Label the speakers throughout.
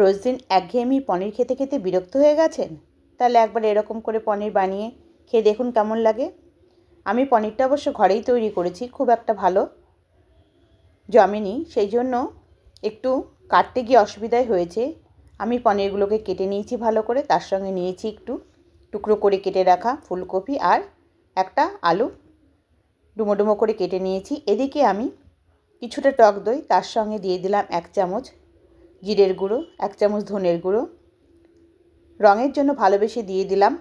Speaker 1: রোজ দিন একঘেয়েমি পনির খেতে খেতে বিরক্ত হয়ে গেছেন? তাহলে একবার এরকম করে পনির বানিয়ে খেয়ে দেখুন কেমন লাগে। আমি পনিরটা অবশ্য ঘরেই তৈরি করেছি, খুব একটা ভালো জমেনি। সেই জন্য একটু কাটতে গিয়ে অসুবিধাই হয়েছে। আমি পনিরগুলোকে কেটে নিয়েছি ভালো করে, তার সঙ্গে নিয়েছি একটু টুকরো করে কেটে রাখা ফুলকপি আর একটা আলু। ডুমো ডুমো করে কেটে নিয়েছি। এদিকে আমি কিছুটা টক দই, তার সঙ্গে দিয়ে দিলাম এক চামচ জিরের গুঁড়ো, এক চামচ ধনের গুঁড়ো। রঙের জন্য ভালোবেসে দিয়ে দিলাম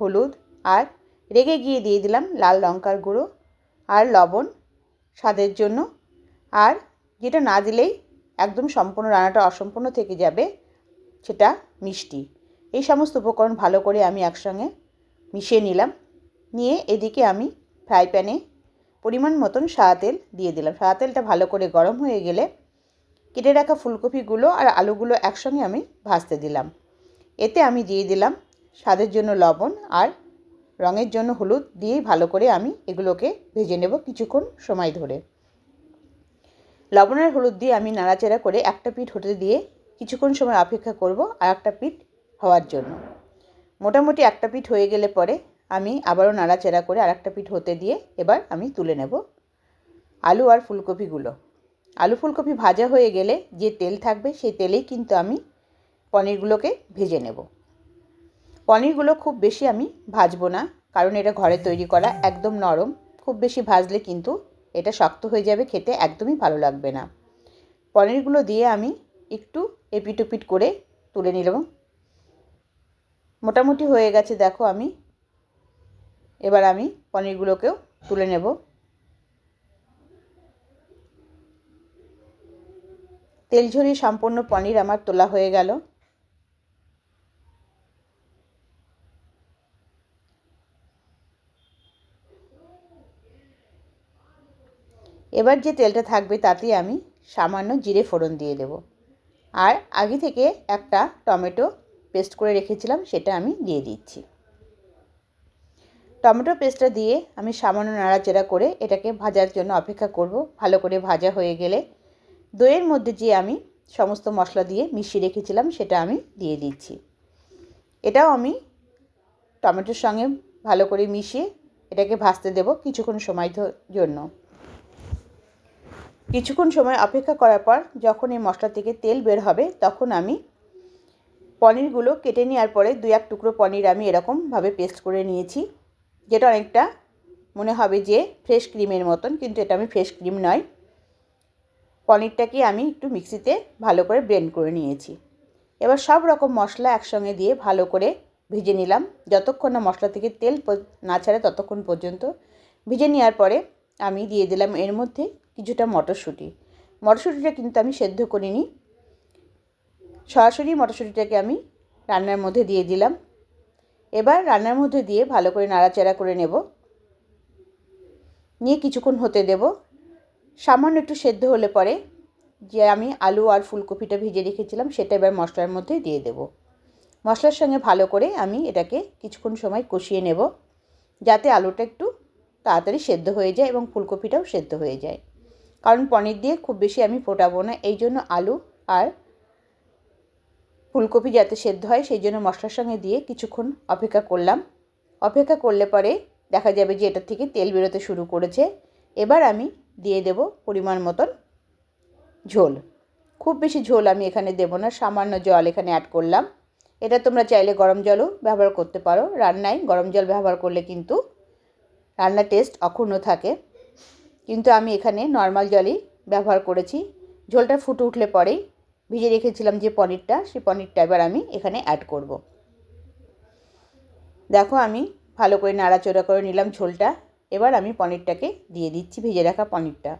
Speaker 1: হলুদ আর রেগে গিয়ে দিয়ে দিলাম লাল লঙ্কার গুঁড়ো আর লবণ স্বাদের জন্য। আর যেটা না দিলেই একদম সম্পূর্ণ রান্নাটা অসম্পূর্ণ থেকে যাবে, সেটা মিষ্টি। এই সমস্ত উপকরণ ভালো করে আমি একসঙ্গে মিশিয়ে নিলাম। নিয়ে এদিকে আমি ফ্রাই প্যানে পরিমাণ মতন সাদা তেল দিয়ে দিলাম। সাদা তেলটা ভালো করে গরম হয়ে গেলে কেটে রাখা ফুলকপিগুলো আর আলুগুলো একসঙ্গে আমি ভাজতে দিলাম। এতে আমি দিয়ে দিলাম স্বাদের জন্য লবণ আর রঙের জন্য হলুদ দিয়েই ভালো করে আমি এগুলোকে ভেজে নেব কিছুক্ষণ সময় ধরে। লবণ আর হলুদ দিয়ে আমি নাড়াচাড়া করে একটা পিঠ হতে দিয়ে কিছুক্ষণ সময় অপেক্ষা করব আর একটা পিঠ হওয়ার জন্য। মোটামুটি একটা পিঠ হয়ে গেলে পরে আমি আবারও নাড়াচাড়া করে আর একটা পিঠ হতে দিয়ে এবার আমি তুলে নেব আলু আর ফুলকপিগুলো। আলু ফুলকপি ভাজা হয়ে গেলে যে তেল থাকবে সেই তেলেই কিন্তু আমি পনিরগুলোকে ভেজে নেব। পনিরগুলো খুব বেশি আমি ভাজবো না, কারণ এটা ঘরে তৈরি করা একদম নরম। খুব বেশি ভাজলে কিন্তু এটা শক্ত হয়ে যাবে, খেতে একদমই ভালো লাগবে না। পনিরগুলো দিয়ে আমি একটু এপিটোপিট করে তুলে নিলাম। মোটামুটি হয়ে গেছে, দেখো আমি। এবার আমি পনিরগুলোকেও তুলে নেব। তেল সম্পূর্ণ পনির আমার তোলা হয়ে গেল। এবার যে তেলটা থাকবে তাতেই আমি সামান্য জিরে ফোড়ন দিয়ে দেব। আর আগে থেকে একটা টমেটো পেস্ট করে রেখেছিলাম, সেটা আমি দিয়ে দিচ্ছি। টমেটো পেস্টটা দিয়ে আমি সামান্য নাড়াচাড়া করে এটাকে ভাজার জন্য অপেক্ষা করব। ভালো করে ভাজা হয়ে গেলে দইয়ের মধ্যে যে আমি সমস্ত মশলা দিয়ে মিশিয়ে রেখেছিলাম, সেটা আমি দিয়ে দিচ্ছি। এটাও আমি টমেটোর সঙ্গে ভালো করে মিশিয়ে এটাকে ভাজতে দেব কিছুক্ষণ সময় জন্য। কিছুক্ষণ সময় অপেক্ষা করার পর যখন এই মশলা থেকে তেল বের হবে, তখন আমি পনিরগুলো কেটে নেওয়ার পরে দু এক টুকরো পনির আমি এরকমভাবে পেস্ট করে নিয়েছি, যেটা অনেকটা মনে হবে যে ফ্রেশ ক্রিমের মতন, কিন্তু এটা আমি ফ্রেশ ক্রিম নয়। পনিরটাকে আমি একটু মিক্সিতে ভালো করে ব্লেন্ড করে নিয়েছি। এবার সব রকম মশলা একসঙ্গে দিয়ে ভালো করে ভেজে নিলাম। যতক্ষণ না মশলা থেকে তেল না ছাড়ে ততক্ষণ পর্যন্ত। ভেজে নেওয়ার পরে আমি দিয়ে দিলাম এর মধ্যে কিছুটা মটরশুঁটি। মটরশুঁটিটা কিন্তু আমি সেদ্ধ করিনি। সরাসরি মটরশুঁটিটাকে আমি রান্নার মধ্যে দিয়ে দিলাম। এবার রান্নার মধ্যে দিয়ে ভালো করে নাড়াচাড়া করে নেব। নিয়ে কিছুক্ষণ হতে দেব। সামান্য একটু সেদ্ধ হলে পরে যে আমি আলু আর ফুলকপিটা ভেজে রেখেছিলাম, সেটা এবার মশলার মধ্যে দিয়ে দেব। মশলার সঙ্গে ভালো করে আমি এটাকে কিছুক্ষণ সময় কষিয়ে নেব, যাতে আলুটা একটু তাড়াতাড়ি সেদ্ধ হয়ে যায় এবং ফুলকপিটাও সেদ্ধ হয়ে যায়। কারণ পনির দিয়ে খুব বেশি আমি ফোটাবো না, এই জন্য আলু আর ফুলকপি যাতে সেদ্ধ হয়, সেই জন্য মশলার সঙ্গে দিয়ে কিছুক্ষণ অপেক্ষা করলাম। অপেক্ষা করলে পরে দেখা যাবে যে এটা থেকে তেল বেরোতে শুরু করেছে। এবার আমি দিয়ে দেব পরিমাণ মতন ঝোল। খুব বেশি ঝোল আমি এখানে দেব না, সামান্য জল এখানে অ্যাড করলাম। এটা তোমরা চাইলে গরম জলও ব্যবহার করতে পারো। রান্নায় গরম জল ব্যবহার করলে কিন্তু রান্নার টেস্ট অক্ষুণ্ণ থাকে। কিন্তু আমি এখানে নর্মাল জলই ব্যবহার করেছি। ঝোলটা ফুটে উঠলে পরেই ভিজে রেখেছিলাম যে পনিরটা, সেই পনিরটা এবার আমি এখানে অ্যাড করব। দেখো আমি ভালো করে নাড়াচড়া করে নিলাম ঝোলটা। এবার আমি পনিরটাকে দিয়ে দিচ্ছি, ভেজে রাখা পনিরটা।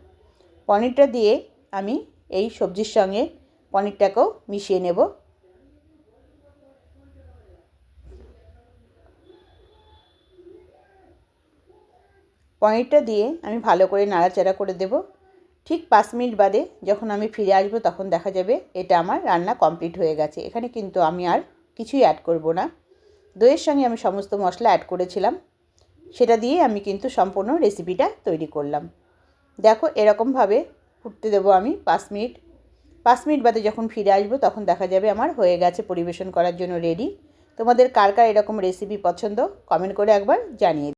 Speaker 1: পনিরটা দিয়ে আমি এই সবজির সঙ্গে পনিরটাকেও মিশিয়ে নেব। পনিরটা দিয়ে আমি ভালো করে নাড়াচাড়া করে দেব। ঠিক পাঁচ মিনিট বাদে যখন আমি ফিরে আসব তখন দেখা যাবে এটা আমার রান্না কমপ্লিট হয়ে গেছে। এখানে কিন্তু আমি আর কিছুই অ্যাড করব না। দইয়ের সঙ্গে আমি সমস্ত মশলা অ্যাড করেছিলাম। সেটা দিয়ে আমি কিন্তু সম্পূর্ণ রেসিপিটা তৈরি করলাম। দেখো, এরকমভাবে ফুটতে দেবো আমি পাঁচ মিনিট। পাঁচ মিনিট বাদে যখন ফিরে আসব, তখন দেখা যাবে আমার হয়ে গেছে পরিবেশন করার জন্য রেডি তোমাদের কার কার এরকম রেসিপি পছন্দ কমেন্ট করে একবার জানিয়ে